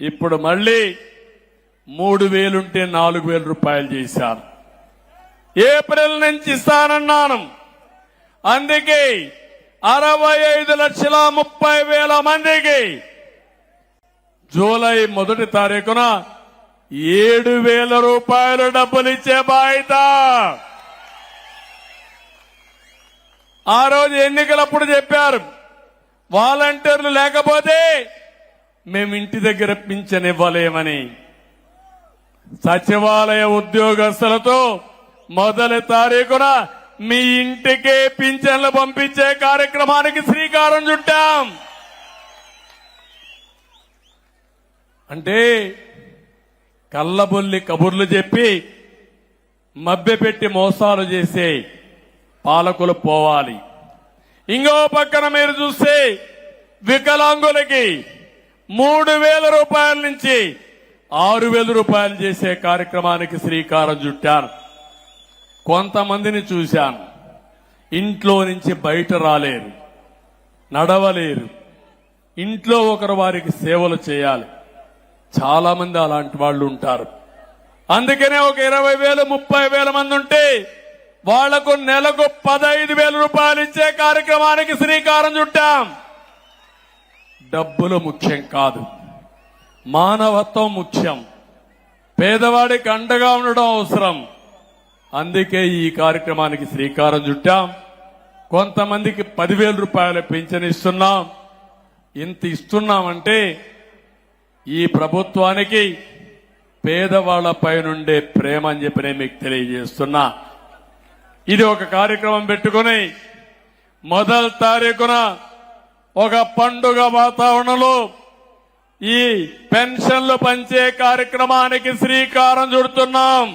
ఇప్పుడు మళ్ళీ మూడు వేలుంటే నాలుగు వేల రూపాయలు చేశారు. ఏప్రిల్ నుంచి ఇస్తానన్నాను. అందుకే అరవై ఐదు లక్షల ముప్పై వేల మందికి జూలై మొదటి తారీఖున ఏడు వేల రూపాయలు డబ్బులు ఇచ్చే బాధ్యత. ఆ రోజు ఎన్నికలప్పుడు చెప్పారు. వాలంటీర్లు లేకపోతే మేము ఇంటి దగ్గర పింఛన్ ఇవ్వలేమని సచివాలయ ఉద్యోగస్తులతో మొదటి తారీఖున మీ ఇంటికే పింఛన్లు పంపించే కార్యక్రమానికి శ్రీకారం చుట్టాం. అంటే కళ్ళబొల్లి కబుర్లు చెప్పి మభ్యపెట్టి మోసాలు చేసే పాలకులు పోవాలి. ఇంకో పక్కన మీరు చూస్తే వికలాంగులకి మూడు వేల రూపాయల నుంచి ఆరు వేల రూపాయలు చేసే కార్యక్రమానికి శ్రీకారం చుట్టాను. కొంతమందిని చూశాను. ఇంట్లో నుంచి బయట రాలేరు. నడవలేరు. ఇంట్లో ఒకరు వారికి సేవలు చేయాలి. చాలా మంది అలాంటి వాళ్ళు ఉంటారు. అందుకనే ఒక ఇరవై వేలు ముప్పై వేల మంది ఉంటే వాళ్ళకు నెలకు పదహైదు వేల రూపాయలు ఇచ్చే కార్యక్రమానికి శ్రీకారం చుట్టాం. డబ్బులు ముఖ్యం కాదు. మానవత్వం ముఖ్యం. పేదవాడికి అండగా ఉండడం అవసరం. అందుకే ఈ కార్యక్రమానికి శ్రీకారం చుట్టాం. కొంతమందికి పదివేల రూపాయల పింఛన్ ఇస్తున్నాం. ఇంత ఇస్తున్నామంటే ఈ ప్రభుత్వానికి పేదవాళ్ళపై నుండే ప్రేమ అని చెప్పి నేను మీకు తెలియజేస్తున్నా. ఇది ఒక కార్యక్రమం పెట్టుకుని మొదటి తారీఖున ఒక పండుగ వాతావరణంలో ఈ పెన్షన్లు పంచే కార్యక్రమానికి శ్రీకారం చుడుతున్నాం.